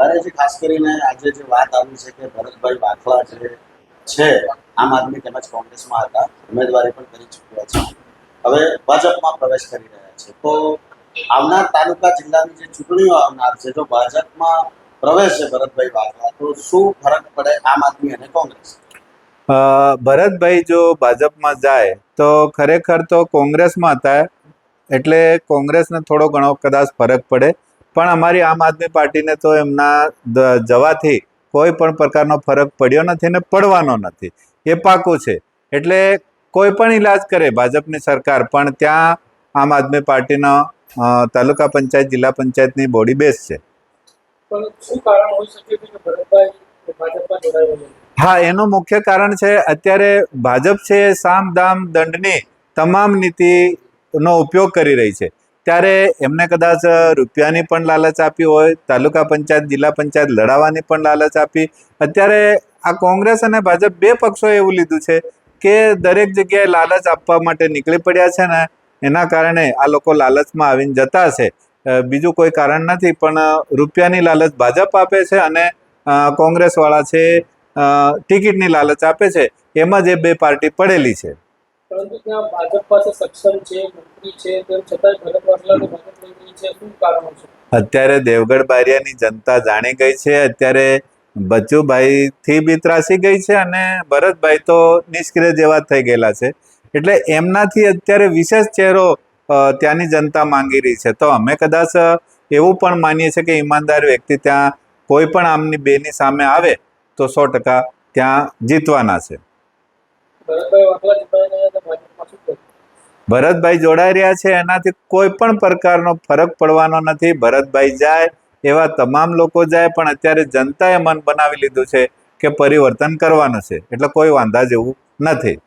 બારેજી ખાસ કરીને આજે જે વાત આવી છે કે ભરતભાઈ વાખલા જે છે, આમ આદમી તેમજ કોંગ્રેસમાં હતા, ઉમેદવારી પણ કરી ચૂક્યા છે. હવે ભાજપમાં પ્રવેશ કરી રહ્યા છે. તો આવનાર તાલુકા જિલ્લાની જે ચૂંટણીઓ આવનાર છે, જો ભાજપમાં પ્રવેશ છે ભરતભાઈ વાખલા તો શું ફરક પડે આમ આદમી અને કોંગ્રેસ? ભરતભાઈ જો ભાજપમાં જાય, તો ખરેખર તો કોંગ્રેસમાં હતા, એટલે કોંગ્રેસને થોડો ઘણો કદાચ ફરક પડે. પણ અમારી આમ આદમી પાર્ટીને તો એમના જવાથી કોઈ પણ પ્રકારનો ફરક પડ્યો નથી ને પડવાનો નથી. એ પાકું છે. એટલે કોઈ પણ ઈલાજ કરે ભાજપની સરકાર પણ ત્યાં આમ આદમી પાર્ટીનો તાલુકા પંચાયત જિલ્લા પંચાયતની બોડી બેસ છે. હા એનું મુખ્ય કારણ છે અત્યારે ભાજપ છે સામ દામ દંડની તમામ નીતિનો ઉપયોગ કરી રહી છે. ત્યારે એમને કદાચ રૂપિયાની પણ લાલચ આપી હોય, તાલુકા પંચાયત, જિલ્લા પંચાયત લડાવવાની પણ લાલચ આપી. અત્યારે આ કોંગ્રેસ અને ભાજપ બે પક્ષોએ એવું લીધું છે કે દરેક જગ્યાએ લાલચ આપવા માટે નીકળી પડ્યા છે ને, એના કારણે આ લોકો લાલચમાં આવીને જતા છે બીજું કોઈ કારણ નથી, પણ રૂપિયાની લાલચ ભાજપ આપે છે અને કોંગ્રેસવાળા છે ટિકિટની લાલચ આપે છે. એમાં જે બે પાર્ટી પડેલી છે. પરંતુ ત્યાં ભાજપ પાસે સક્ષમ છે અત્યારે દેવગઢ બારિયાની જનતા જાણી ગઈ છે. અત્યારે બચ્ચુભાઈથી બી ત્રાસી ગઈ છે અને ભરતભાઈ તો નિષ્ક્રિય જેવા થઈ ગયેલા છે. એટલે એમનાથી અત્યારે વિશેષ ચહેરો ત્યાંની જનતા માંગી રહી છે. તો અમે કદાચ એવું પણ માનીએ છીએ કે ઈમાનદાર વ્યક્તિ ત્યાં કોઈ પણ આમની બેની સામે આવે તો સો ટકા ત્યાં જીતવાના છે. ભરતભાઈ વાકલા જીતાઈને આવ્યા તો ભાજપમાં શું થયું ભરતભાઈ જોડાઈ રહ્યા છે. એનાથી કોઈ પણ પ્રકારનો ફરક પડવાનો નથી. ભરતભાઈ જાય, એવા તમામ લોકો જાય, પણ અત્યારે જનતાએ મન બનાવી લીધું છે કે પરિવર્તન કરવાનું છે. એટલે કોઈ વાંધા જેવું નથી.